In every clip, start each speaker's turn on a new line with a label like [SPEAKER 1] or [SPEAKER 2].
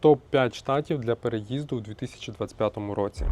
[SPEAKER 1] Топ 5 штатів для переїзду у 2025 році.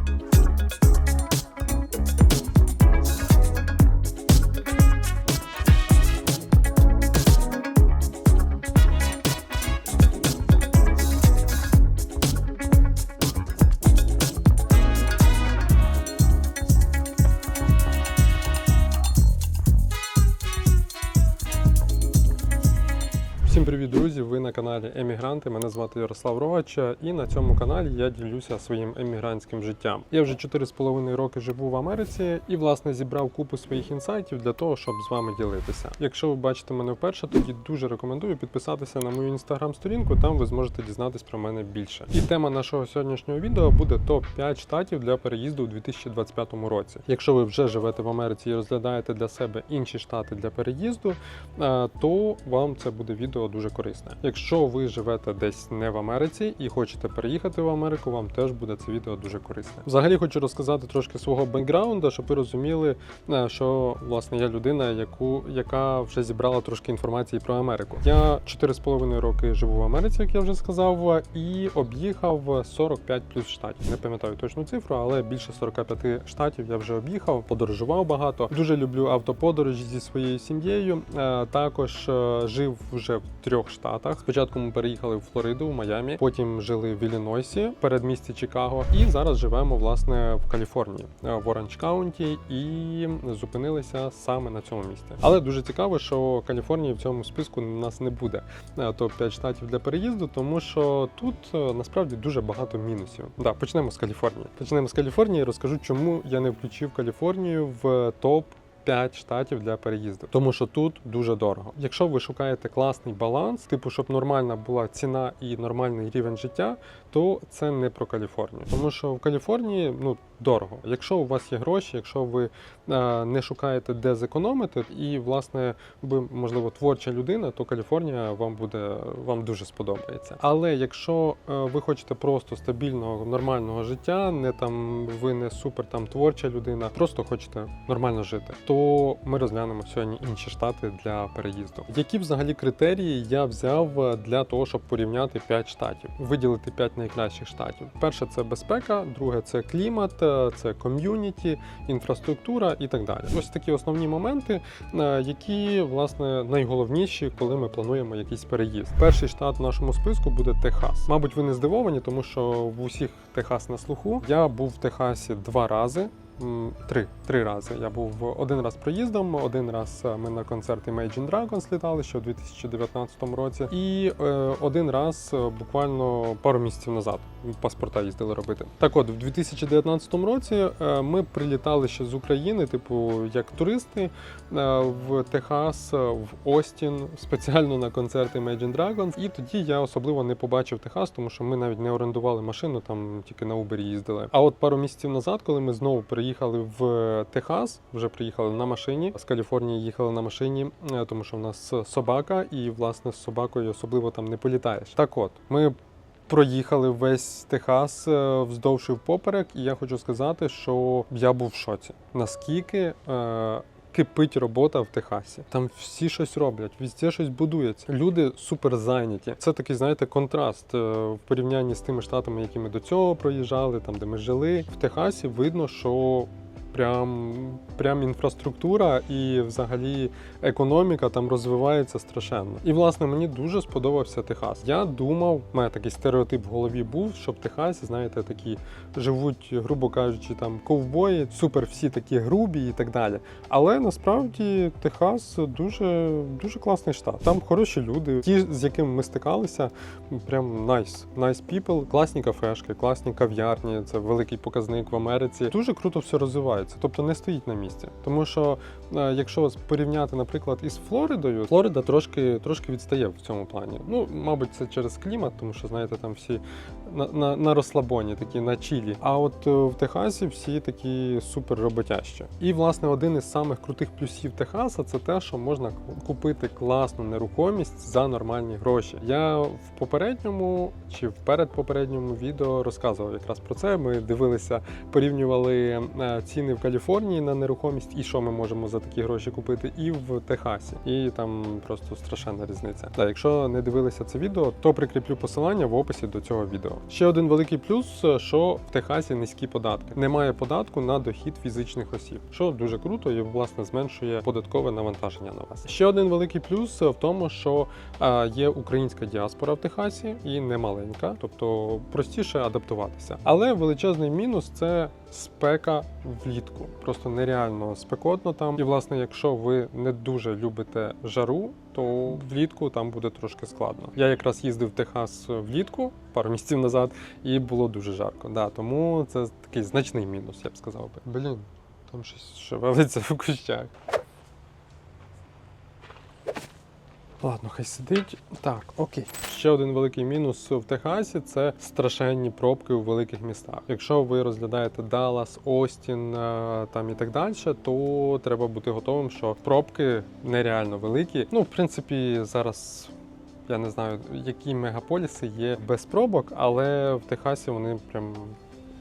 [SPEAKER 1] Каналі Емігранти. Мене звати Ярослав Рогач, і на цьому каналі я ділюся своїм емігрантським життям. Я вже 4,5 роки живу в Америці і, власне, зібрав купу своїх інсайтів для того, щоб з вами ділитися. Якщо ви бачите мене вперше, тоді дуже рекомендую підписатися на мою інстаграм-сторінку. Там ви зможете дізнатись про мене більше. І тема нашого сьогоднішнього відео буде топ 5 штатів для переїзду у 2025 році. Якщо ви вже живете в Америці і розглядаєте для себе інші штати для переїзду, е, то вам це буде відео дуже корисне. Якщо ви живете десь не в Америці і хочете переїхати в Америку, вам теж буде це відео дуже корисне. Взагалі хочу розказати трошки свого бекграунду, щоб ви розуміли, е, що власне я людина, яку яка вже зібрала трошки інформації про Америку. Я 4,5 роки живу в Америці, як я вже сказав, і об'їхав 45 плюс штатів. Не пам'ятаю точну цифру, але більше 45 штатів я вже об'їхав, подорожував багато. Дуже люблю автоподорожі зі своєю сім'єю. Е, Також е, жив вже в трьох штатах. Спочатку ми переїхали в Флориду, в Майамі, потім жили в Іллінойсі, передмісті Чикаго, і зараз живемо власне в Каліфорнії, е, в Оранж Каунті, і зупинилися саме на цьому місці. Але дуже цікаво, що Каліфорнія в цьому списку нас не буде топ 5 штатів для переїзду, тому що тут е, насправді дуже багато мінусів. Да, почнемо з Каліфорнії. Почнемо з Каліфорнії. Розкажу, чому я не включив Каліфорнію в топ 5 штатів для переїзду, тому що тут дуже дорого. Якщо ви шукаєте класний баланс, типу, щоб нормальна була ціна і нормальний рівень життя, то це не про Каліфорнію, тому що в Каліфорнії ну дорого. Якщо у вас є гроші, якщо ви е, не шукаєте де зекономити, і власне ви можливо творча людина, то Каліфорнія вам буде вам дуже сподобається. Але якщо е, ви хочете просто стабільного нормального життя, не там ви не супер там творча людина, просто хочете нормально жити, то ми розглянемо сьогодні інші штати для переїзду. Які взагалі критерії я взяв е, для того, щоб порівняти 5 штатів, виділити 5 найкращих штатів? Перше це безпека, друге це клімат, е, це ком'юніті, інфраструктура і так далі. Ось такі основні моменти, е, які власне найголовніші, коли ми плануємо якийсь переїзд. Перший штат в нашому списку буде Техас. Мабуть, ви не здивовані, тому що в усіх Техас на слуху. Я був в Техасі два рази. Три три рази. Я був один раз проїздом, один раз е, ми на концерт Imagine Dragons літали ще у 2019 році, і е, один раз е, буквально пару місяців назад паспорта їздили робити. Так от, в 2019 році е, ми прилітали ще з України, типу як туристи, е, в Техас, е, в Остін, спеціально на концерт Imagine Dragons. І тоді я особливо не побачив Техас, тому що ми навіть не орендували машину, там тільки на Uber їздили. А от пару місяців назад, коли ми знову приїхали в Техас, вже приїхали на машині. З Каліфорнії їхали на машині, тому що в нас собака, і власне з собакою особливо там не політаєш. Так от, ми. Проїхали весь Техас е, вздовж і впоперек, і я хочу сказати, що я був в шоці. Наскільки е, кипить робота в Техасі. Там всі щось роблять, везде щось будується. Люди супер зайняті. Це такий, знаєте, контраст е, в порівнянні з тими штатами, які ми до цього проїжджали, там де ми жили. В Техасі видно, що прям, прям інфраструктура і взагалі економіка там розвивається страшенно. І власне мені дуже сподобався Техас. Я думав, у мене такий стереотип в голові був, що в Техасі, знаєте, такі живуть, грубо кажучи, там ковбої, супер всі такі грубі і так далі. Але насправді Техас дуже дуже класний штат. Там хороші люди, ті, з якими ми стикалися, прям найс. Найс people, класні кафешки, класні кав'ярні. Це великий показник в Америці. Дуже круто все розвивається, тобто не стоїть на місці. Тому що е, якщо порівняти, наприклад, із Флоридою, Флорида трошки трошки відстає в цьому плані. Ну, мабуть, це через клімат, тому що знаєте, там всі на, на, на розслабоні, такі на чілі. А от е, в Техасі всі такі супер роботящі. І власне один із самих крутих плюсів Техаса це те, що можна купити класну нерухомість за нормальні гроші. Я в попередньому чи в передпопередньому відео розказував якраз про це. Ми дивилися, порівнювали е, ціни в Каліфорнії на нерухомість, і що ми можемо за такі гроші купити, і в Техасі. І там просто страшенна різниця. Так, якщо не дивилися це відео, то прикріплю посилання в описі до цього відео. Ще один великий плюс, що в Техасі низькі податки. Немає податку на дохід фізичних осіб, що дуже круто і власне зменшує податкове навантаження на вас. Ще один великий плюс в тому, що е, є українська діаспора в Техасі і не маленька, тобто простіше адаптуватися. Але величезний мінус це спека влітку. Просто нереально спекотно там. І власне, якщо ви не дуже любите жару, то влітку там буде трошки складно. Я якраз їздив в Техас влітку пару місяців назад, і було дуже жарко. Да, тому це такий значний мінус, я б сказав би. Блін, там щось шевелиться в кущах. Ладно, хай сидить. Так, окей. Ще один великий мінус в Техасі це страшенні пробки у великих містах. Якщо ви розглядаєте Даллас, Остін е, там і так далі, то треба бути готовим, що пробки нереально великі. Ну, в принципі, зараз. Я не знаю, які мегаполіси є без пробок, але в Техасі вони прям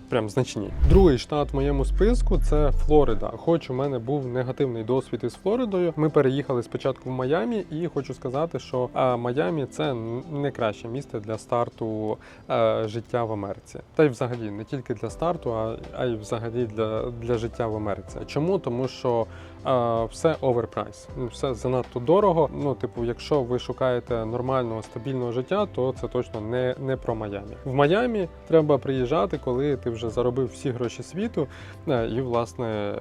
[SPEAKER 1] прям значні. Другий штат в моєму списку це Флорида. Хоч у мене був негативний досвід із Флоридою. Ми переїхали спочатку в Майамі, і хочу сказати, що Майамі це не краще місце для старту е, життя в Америці. Та й взагалі не тільки для старту, а, а й взагалі для, для життя в Америці. Чому? Тому що е, все оверпрайс, все занадто дорого. Ну, типу, якщо ви шукаєте нормального стабільного життя, то це точно не, не про Майамі. В Майамі треба приїжджати, коли ти вже заробив всі гроші світу, е, і власне.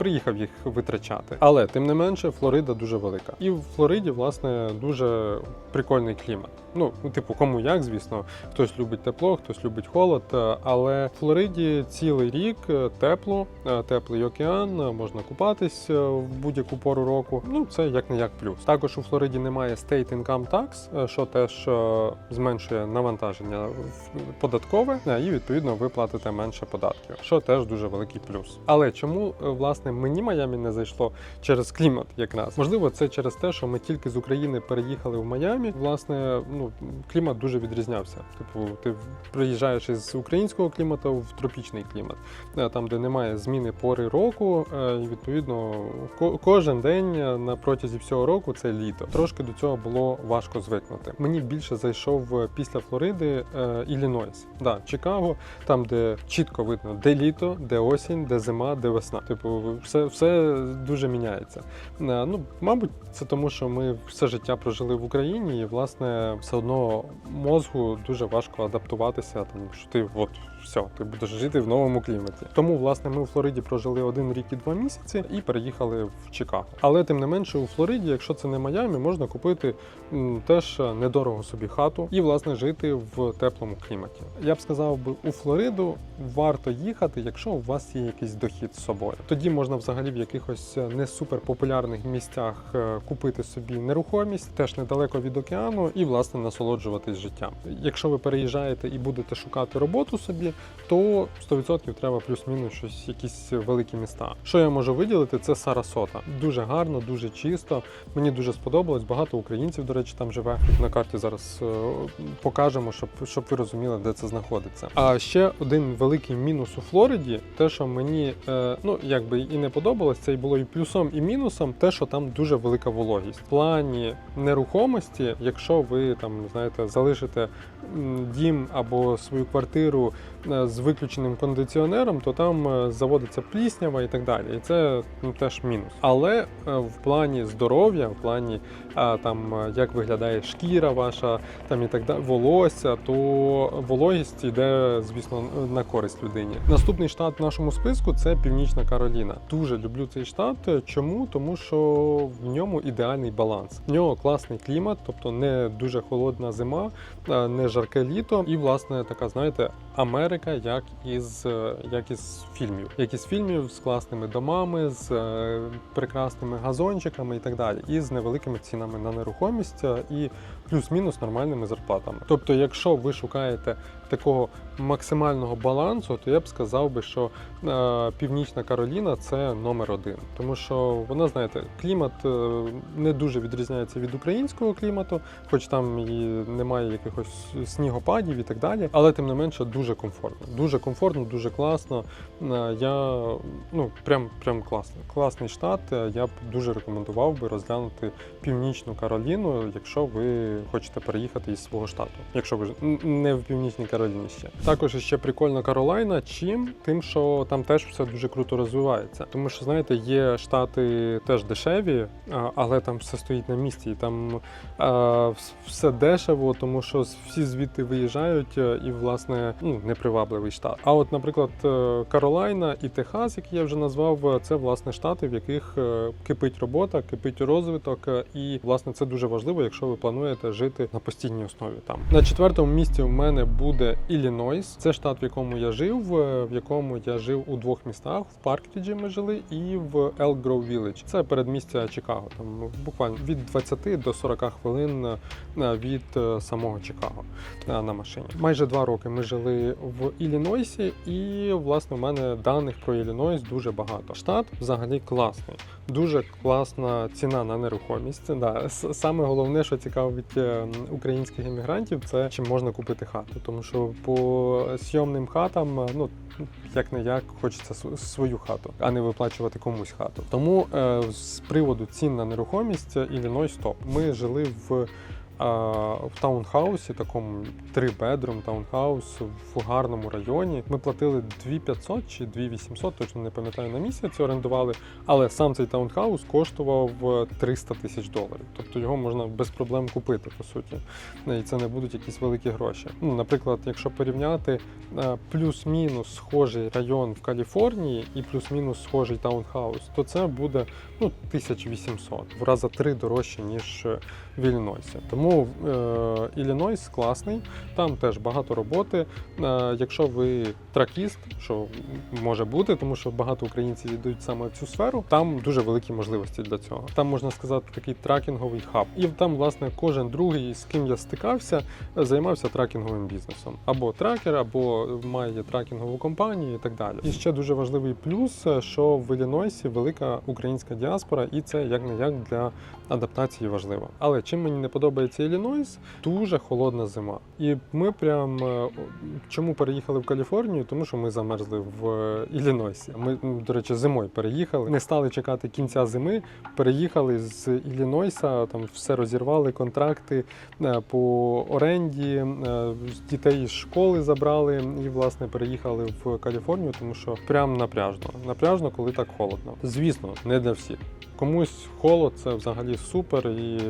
[SPEAKER 1] Приїхав їх витрачати, але тим не менше, Флорида дуже велика, і в Флориді, власне, дуже прикольний клімат. Ну, типу, кому як, звісно, хтось любить тепло, хтось любить холод. е, Але в Флориді цілий рік е, тепло, е, теплий океан, можна купатись в будь-яку пору року. Ну, це як не як плюс. Також у Флориді немає state income tax, що теж зменшує навантаження податкове, і відповідно ви платите менше податків, що теж дуже великий плюс. Але чому е, власне мені Майамі не зайшло через клімат, якраз можливо, це через те, що ми тільки з України переїхали в Майамі. Власне, ну клімат дуже відрізнявся. Типу, ти приїжджаєш із українського клімату в тропічний клімат, е, там, де немає зміни пори року, е, і відповідно ко- кожен день е, на протязі всього року це літо. Трошки до цього було важко звикнути. Мені більше зайшов після Флориди Іллінойс. Да, Чикаго, там, де чітко видно, де літо, де осінь, де зима, де весна. Типу, все, все дуже міняється. Е, Ну, мабуть, це тому, що ми все життя прожили в Україні, і власне все одно мозгу дуже важко адаптуватися, тому що ти от все, ти будеш жити в новому кліматі. Тому, власне, ми у Флориді прожили один рік і два місяці і переїхали в Чикаго. Але тим не менше, у Флориді, якщо це не Майамі, можна купити м, теж недорого собі хату і власне жити в теплому кліматі. Я б сказав би, у Флориду варто їхати, якщо у вас є якийсь дохід з собою. Тоді можна взагалі в якихось не суперпопулярних місцях е, купити собі нерухомість, теж недалеко від океану, і власне насолоджуватись життям. Якщо ви переїжджаєте і будете шукати роботу собі, то 100% треба плюс-мінус щось, якісь великі міста. Що я можу виділити, це Сарасота. Дуже гарно, дуже чисто. Мені дуже сподобалось. Багато українців, до речі, там живе. На карті зараз е, покажемо, щоб, щоб ви розуміли, де це знаходиться. А ще один великий мінус у Флориді, те, що мені е, ну якби і не подобалось, це і було і плюсом, і мінусом, те, що там дуже велика вологість. В плані нерухомості, якщо ви там знаєте, залишите дім або свою квартиру з виключеним кондиціонером, то там е, заводиться пліснява і так далі. І це ну, теж мінус. Але е, в плані здоров'я, в плані там е, як виглядає шкіра ваша, там і так далі, волосся, то вологість йде, звісно, на користь людині. Наступний штат в нашому списку це Північна Кароліна. Дуже люблю цей штат. Чому? Тому що в ньому ідеальний баланс. В нього класний клімат, тобто не дуже холодна зима, е, не жарке літо, і власне така, знаєте, Америка, як із е, як із фільмів, як із фільмів з класними домами, з е, прекрасними газончиками і так далі, і з невеликими цінами на нерухомість. Е, І плюс-мінус нормальними зарплатами. Тобто, якщо ви шукаєте такого максимального балансу, то я б сказав би, що е, Північна Кароліна це номер один, тому що вона, знаєте, клімат е, не дуже відрізняється від українського клімату, хоч там і немає якихось снігопадів і так далі. Але тим не менше дуже комфортно. Дуже комфортно, дуже класно. Е, Я ну прям прям класно. Класний штат. Е, Я б дуже рекомендував би розглянути Північну Кароліну, якщо ви хочете переїхати із свого штату, якщо ви не в Північній Кароліні ще. Також ще прикольна Каролайна. Чим? Тим, що там теж все дуже круто розвивається. Тому що знаєте, є штати теж дешеві, але там все стоїть на місці. І там а, все дешево, тому що всі звідти виїжджають, е, і власне ну, непривабливий штат. А от, наприклад, е, Каролайна і Техас, який я вже назвав, е, це власне штати, в яких кипить робота, кипить розвиток, і власне це дуже важливо, якщо ви плануєте жити на постійній основі там. На четвертому місці у мене буде Іллінойс. Це штат, в якому я жив, е, в якому я жив у двох містах. В Паркріджі ми жили і в Elk Grove. Це передмістя Чикаго. Там ну, буквально від 20 до 40 хвилин е, від е, самого Чикаго на машині. Майже два роки ми жили в Іллінойсі, і власне у мене даних про Іллінойс дуже багато. Штат взагалі класний. Дуже класна ціна на нерухомість. Да, саме головне, що цікавить е, українських іммігрантів, це чим можна купити хату. Тому що по сйомним хатам, е, ну як не як, хочеться свою хату, а не виплачувати комусь хату. Тому е, з приводу цін на нерухомість е, Іллінойс топ. Ми жили в. В таунхаусі, такому 3 бедрум таунхаус в гарному районі. Ми платили 2500 чи 2800, точно не пам'ятаю на місяць. Орендували, але сам цей таунхаус коштував е, 300 тисяч доларів. Тобто його можна без проблем купити, по суті. І це не будуть якісь великі гроші. Ну, наприклад, якщо порівняти е, плюс-мінус схожий район в Каліфорнії і плюс-мінус схожий таунхаус, то це буде ну, 1800, в рази три дорожче, ніж е, в Іллінойсі. Тому е, Іллінойс класний, там теж багато роботи. Е, якщо ви тракіст, що може бути, тому що багато українців йдуть саме в цю сферу, там дуже великі можливості для цього. Там можна сказати такий тракінговий хаб. І там, власне, кожен другий, з ким я стикався, займався тракінговим бізнесом. Або тракер, або має тракінгову компанію і так далі. І ще дуже важливий плюс, що в Іллінойсі велика українська діаспора, і це як не як для адаптації важливо. Але чим мені не подобається Іллінойс, дуже холодна зима. І ми прям е, чому переїхали в Каліфорнію? Тому що ми замерзли в е, Іллінойсі. Ми, до речі, зимою переїхали. Не стали чекати кінця зими. Переїхали з Іллінойса, там все розірвали контракти е, по оренді. Дітей з школи забрали і власне переїхали в Каліфорнію, тому що прям напряжно. Напряжно, коли так холодно. Звісно, не для всіх. Комусь холод це взагалі супер, і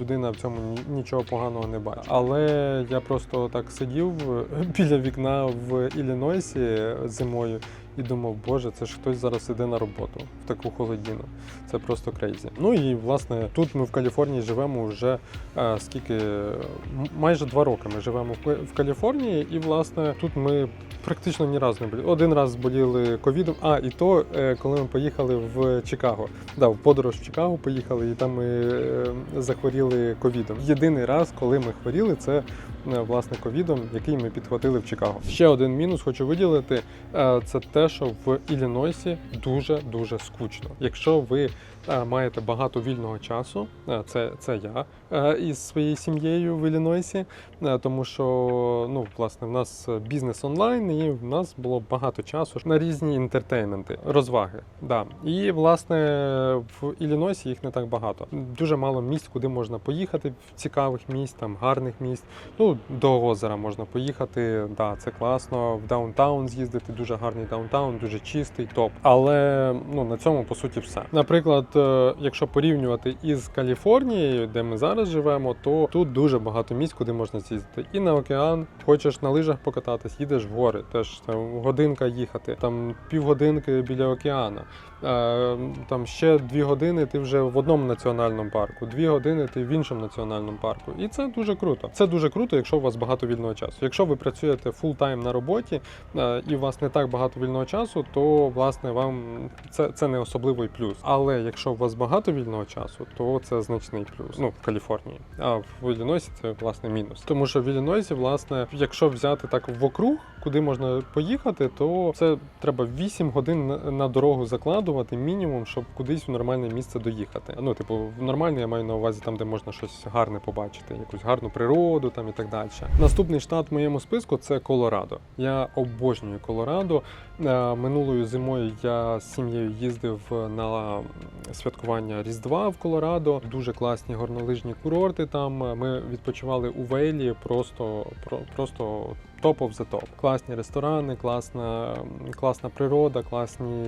[SPEAKER 1] людина в цьому ні- нічого поганого не бачу. Але я просто так сидів біля вікна в Іллінойсі зимою і думав, боже, це ж хтось зараз іде на роботу в таку холодіну. Це просто крейзі. Ну і власне тут ми в Каліфорнії живемо вже е, скільки майже два роки. Ми живемо в Каліфорнії, і власне тут ми практично ні разу не боліли. Один раз боліли ковідом. А і то, е, коли ми поїхали в Чикаго. Да, в подорож в Чикаго поїхали, і там ми е, захворіли ковідом. Єдиний раз, коли ми хворіли, це власне ковідом, який ми підхватили в Чикаго. Ще один мінус хочу виділити: е, це те, що в Іллінойсі дуже дуже скучно. Якщо ви е, маєте багато вільного часу, е, це, це я е, із своєю сім'єю в Іллінойсі, е, тому що ну, власне в нас бізнес онлайн, і в нас було багато часу на різні інтертейменти, розваги. Да. І власне в Іллінойсі їх не так багато. Дуже мало місць, куди можна поїхати, цікавих місць, там гарних місць. Ну, до озера можна поїхати. Да, це класно. В даунтаун з'їздити, дуже гарний даунтаун, дуже чистий, топ. Але ну на цьому по суті все. Наприклад, е, якщо порівнювати із Каліфорнією, де ми зараз живемо, то тут дуже багато місць, куди можна з'їздити. І на океан, хочеш на лижах покататись, їдеш в гори, теж там годинка їхати, там півгодинки біля океану. Е, Там ще дві години ти вже в одному національному парку, дві години ти в іншому національному парку. І це дуже круто. Це дуже круто, якщо у вас багато вільного часу. Якщо ви працюєте фул-тайм на роботі е, і у вас не так багато вільного часу, то власне вам це, це не особливий плюс. Але якщо у вас багато вільного часу, то це значний плюс. Ну в Каліфорнії. А в Іллінойсі це власне мінус. Тому що в Іллінойсі, власне, якщо взяти так в округ, куди можна поїхати, то це треба 8 годин на- дорогу закладувати мінімум, щоб кудись в нормальне місце доїхати. Ну, типу, нормальне я маю на увазі там, де можна щось гарне побачити, якусь гарну природу там і так далі. Наступний штат в моєму списку це Колорадо. Я обожнюю Колорадо. Е, Минулою зимою я з сім'єю їздив на святкування Різдва в Колорадо. Дуже класні горнолижні курорти. Там ми відпочивали у Вейлі, просто, про- просто топ of the top. Класні ресторани, класна, класна природа, класні,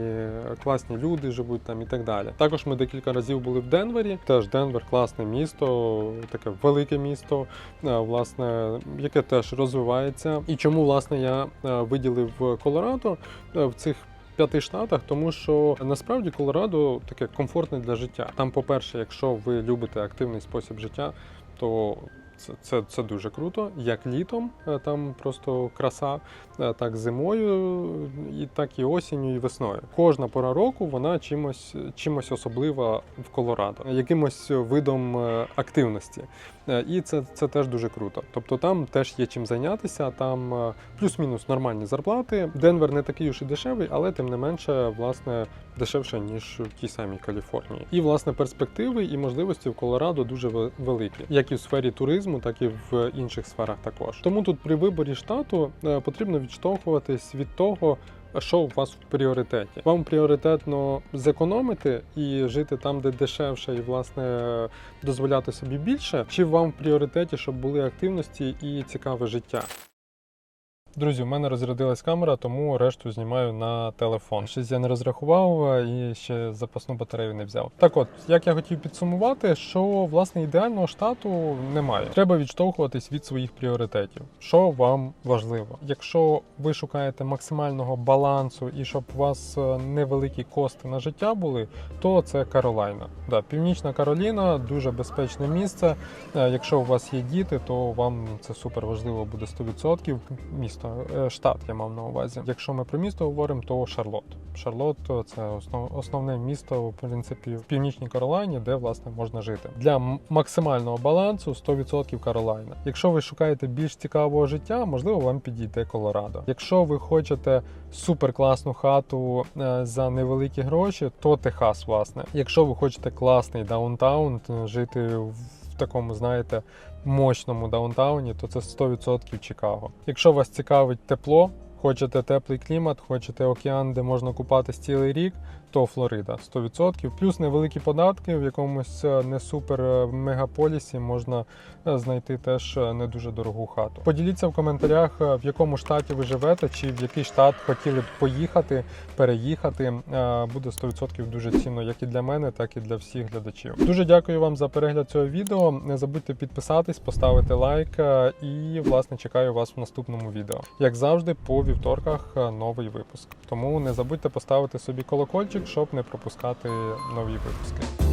[SPEAKER 1] класні люди живуть там і так далі. Також ми декілька разів були в Денвері. Теж Денвер класне місто, таке велике місто, е, власне, яке теж розвивається. І чому власне я е, виділив Колорадо е, в цих. П'яти штатах, тому що насправді Колорадо таке комфортне для життя. Там, по-перше, якщо ви любите активний спосіб життя, то це, це, це дуже круто. Як літом, е, там просто краса, е, так зимою, і так і осінню, і весною. Кожна пора року вона чимось, чимось особлива в Колорадо, якимось видом е, активності. І це, це теж дуже круто. Тобто там теж є чим зайнятися, там плюс-мінус нормальні зарплати. Денвер не такий уж і дешевий, але тим не менше, власне, дешевше, ніж в тій самій Каліфорнії. І власне перспективи і можливості в Колорадо дуже ве- великі, як і в сфері туризму, так і в інших сферах також. Тому тут при виборі штату е, потрібно відштовхуватись від того. Що у вас в пріоритеті? Вам пріоритетно зекономити і жити там, де дешевше, і власне дозволяти собі більше, чи вам в пріоритеті, щоб були активності і цікаве життя? Друзі, у мене розрядилась камера, тому решту знімаю на телефон. Щось я не розрахував е, і ще запасну батарею не взяв. Так от, як я хотів підсумувати, що власне ідеального штату немає. Треба відштовхуватись від своїх пріоритетів. Що вам важливо? Якщо ви шукаєте максимального балансу і щоб у вас е, невеликі кости на життя були, то це Каролайна. Да, Північна Кароліна дуже безпечне місце. Е, Якщо у вас є діти, то вам це супер важливо буде 100%. Місто, е, штат я мав на увазі. Якщо ми про місто говоримо, то Шарлот. Шарлот е, це основ, основне місто, в принципі, в північній Каролайні, де власне можна жити. Для максимального балансу 100% Каролайна. Якщо ви шукаєте більш цікавого життя, можливо, вам підійде Колорадо. Якщо ви хочете супер класну хату е, за невеликі гроші, то Техас, власне. Якщо ви хочете класний даунтаун, жити в такому, знаєте, мощному даунтауні, то це 100% Чикаго. Якщо вас цікавить тепло, хочете теплий клімат, хочете океан, де можна купатись цілий рік, то Флорида 100%. Плюс невеликі податки в якомусь е, не супер е, мегаполісі можна е, знайти теж не дуже дорогу хату. Поділіться в коментарях, в якому штаті ви живете, чи в який штат хотіли б поїхати, переїхати. Буде 100% дуже цінно, як і для мене, так і для всіх глядачів. Дуже дякую вам за перегляд цього відео. Не забудьте підписатись, поставити лайк і власне чекаю вас в наступному відео. Як завжди, по вівторках новий випуск. Тому не забудьте поставити собі колокольчик, щоб не пропускати нові випуски.